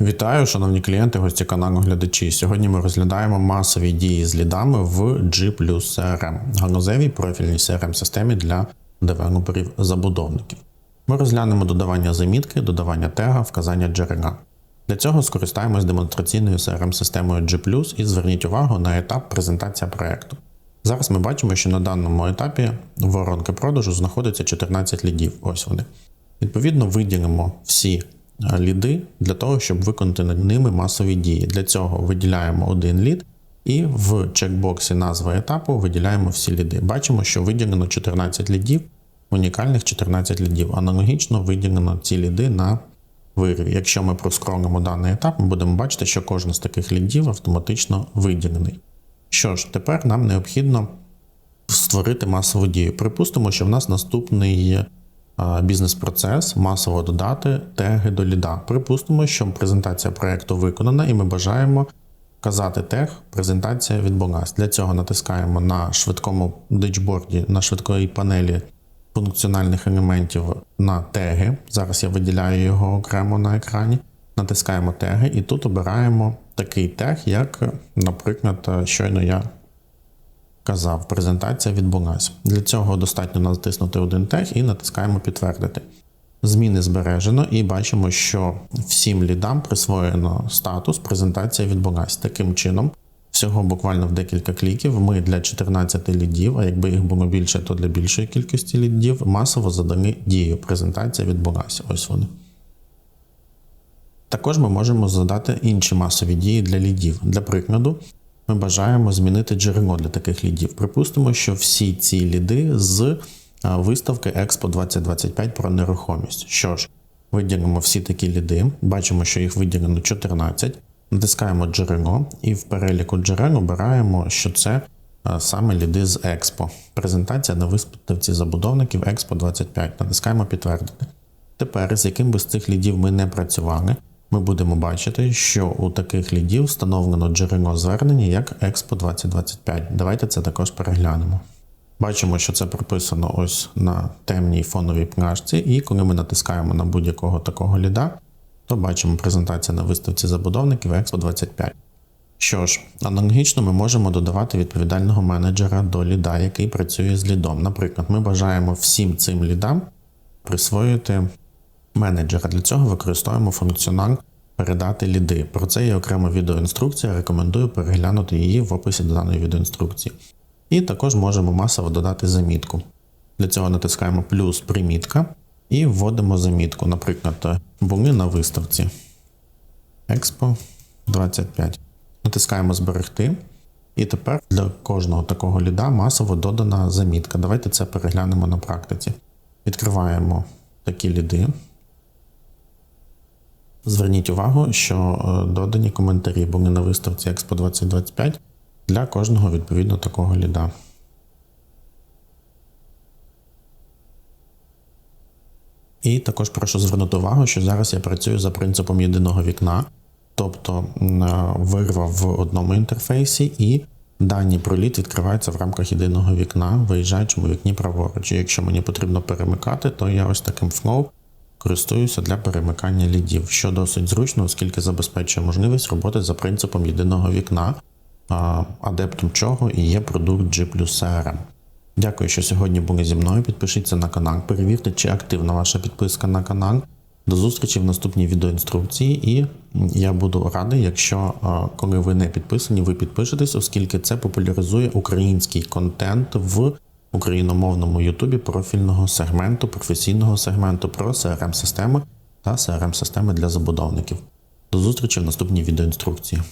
Вітаю, шановні клієнти, гості каналу глядачі. Сьогодні ми розглядаємо масові дії з лідами в G CRM, ганузевій профільній crm системі для девелоперів забудовників. Ми розглянемо додавання замітки, додавання тега, вказання джерела. Для цього скористаємось демонстраційною crm системою G+, і зверніть увагу на етап презентація проекту. Зараз ми бачимо, що на даному етапі воронки продажу знаходиться 14 лідів. Ось вони. Відповідно, виділимо всі ліди для того, щоб виконати над ними масові дії. Для цього виділяємо один лід і в чекбоксі назви етапу виділяємо всі ліди. Бачимо, що виділено 14 лідів, унікальних 14 лідів. Аналогічно виділено ці ліди на вирів. Якщо ми проскролимо даний етап, ми будемо бачити, що кожен з таких лідів автоматично виділений. Що ж, тепер нам необхідно створити масову дію. Припустимо, що в нас наступний бізнес-процес масово додати теги до ліда. Припустимо, що презентація проекту виконана, і ми бажаємо вказати тег презентація відбулась. Для цього натискаємо на швидкому дичборді, на швидкої панелі функціональних елементів на теги. Зараз я виділяю його окремо на екрані. Натискаємо теги, і тут обираємо такий тег, як, наприклад, щойно я казав, презентація відбулася. Для цього достатньо натиснути один тег і натискаємо підтвердити. Зміни збережено, і бачимо, що всім лідам присвоєно статус презентація відбулася. Таким чином, всього буквально в декілька кліків ми для 14 лідів, а якби їх було більше, то для більшої кількості лідів масово задали дію. Презентація відбулася. Ось вони. Також ми можемо задати інші масові дії для лідів. Для прикладу, ми бажаємо змінити джерело для таких лідів. Припустимо, що всі ці ліди з виставки Expo 2025 про нерухомість. Що ж, виділимо всі такі ліди, бачимо, що їх виділено 14. Натискаємо джерело і в переліку джерел обираємо, що це саме ліди з Експо. Презентація на виставці забудовників Expo 25. Натискаємо підтвердити. Тепер, з яким би з цих лідів ми не працювали, ми будемо бачити, що у таких лідів встановлено джерело звернення як Expo 2025. Давайте це також переглянемо. Бачимо, що це прописано ось на темній фоновій пляшці, і коли ми натискаємо на будь-якого такого ліда, то бачимо презентація на виставці забудовників Expo 25. Що ж, аналогічно ми можемо додавати відповідального менеджера до ліда, який працює з лідом. Наприклад, ми бажаємо всім цим лідам присвоїти менеджера. Для цього використовуємо функціонал передати ліди. Про це є окрема відеоінструкція. Рекомендую переглянути її в описі до даної відеоінструкції. І також можемо масово додати замітку. Для цього натискаємо плюс примітка і вводимо замітку. Наприклад, були на виставці Expo 25. Натискаємо зберегти. І тепер для кожного такого ліда масово додана замітка. Давайте це переглянемо на практиці. Відкриваємо такі ліди. Зверніть увагу, що е, додані коментарі були на виставці Expo 2025 для кожного відповідно такого ліда. І також прошу звернути увагу, що зараз я працюю за принципом єдиного вікна, тобто е, вирва в одному інтерфейсі, і дані про лід відкриваються в рамках єдиного вікна, виїжджаючому вікні праворуч. І Якщо мені потрібно перемикати, то я ось таким flow користуюся для перемикання лідів, що досить зручно, оскільки забезпечує можливість роботи за принципом єдиного вікна, адептом чого і є продукт G CRM. Дякую, що сьогодні були зі мною. Підпишіться на канал, перевірте, чи активна ваша підписка на канал. До зустрічі в наступній відеоінструкції, і я буду радий, якщо коли ви не підписані, ви підпишетесь, оскільки це популяризує український контент в україномовному Ютубі профільного сегменту, професійного сегменту про crm системи та crm системи для забудовників. До зустрічі в наступній відеоінструкції.